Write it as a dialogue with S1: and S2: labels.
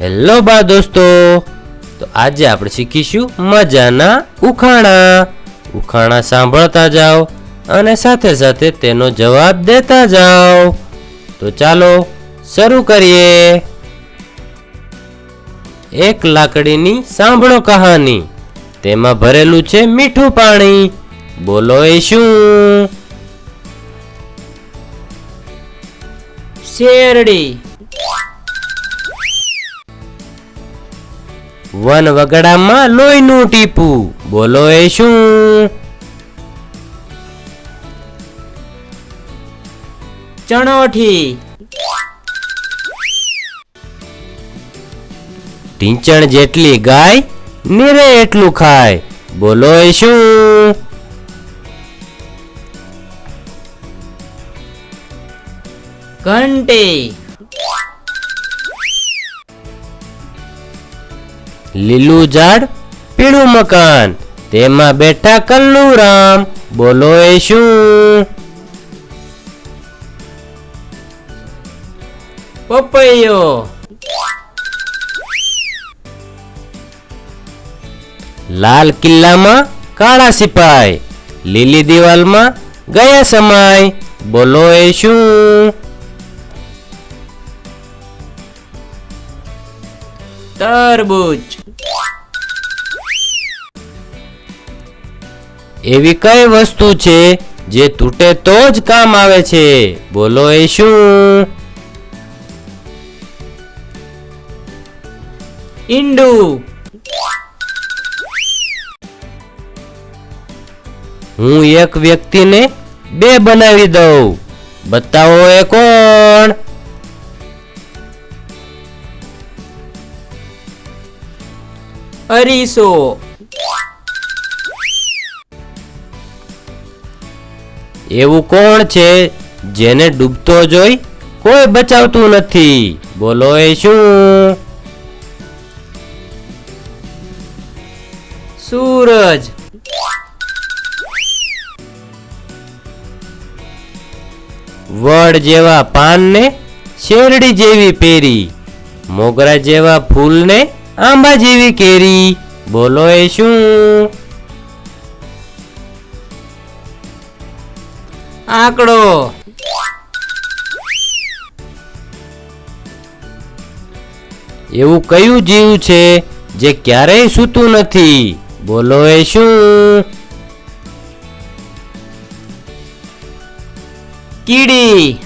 S1: Hello બા દોસ્તો. તો આજે આપણે શીખીશું મજાના ઉખાણા. ઉખાણા સાંભળતા જાઓ અને સાથે સાથે તેનો જવાબ દેતા જાઓ. તો ચાલો શરૂ કરીએ. એક લાકડીની સાંભળો કહાની. તેમાં ભરેલું છે મીઠું પાણી. બોલો એ શું?
S2: શેરડી.
S1: વન વગડામાં લોહીનું ટીપું. બોલો એ શું?
S2: ચણોઠી.
S1: ઢીંચણ જેટલી ગાય, નીરે એટલું ખાય. બોલો એ શું?
S2: ઘંટી.
S1: લીલું ઝાડ, પીળું મકાન. તેમાં બેઠા કલ્લુ રામ. બોલો એ શું?
S2: પપૈયો.
S1: લાલ કિલ્લામાં કાળા સિપાઈ. લીલી દિવાલમાં ગયા સમાય બોલો એ શું?
S2: તરબૂચ.
S1: એવી કઈ વસ્તુ છે જે તૂટે તો જ કામ આવે છે? બોલો એ શું?
S2: ઈંડું.
S1: હું એક વ્યક્તિને બે બનાવી દઉં. બતાવો એ કોણ?
S2: અરીસો.
S1: એવું કોણ છે જેને ડૂબતો જોઈ કોઈ બચાવતું નથી? બોલો એ શું?
S2: સૂરજ.
S1: વડ જેવા પાનને શેરડી જેવી પેરી મોગરા જેવા ફૂલને આંબા જેવી કેરી. બોલો એ શું?
S2: આંકડો.
S1: એવું કયું જીવ છે જે ક્યારેય સૂતું નથી? બોલો એ શું?
S2: કીડી.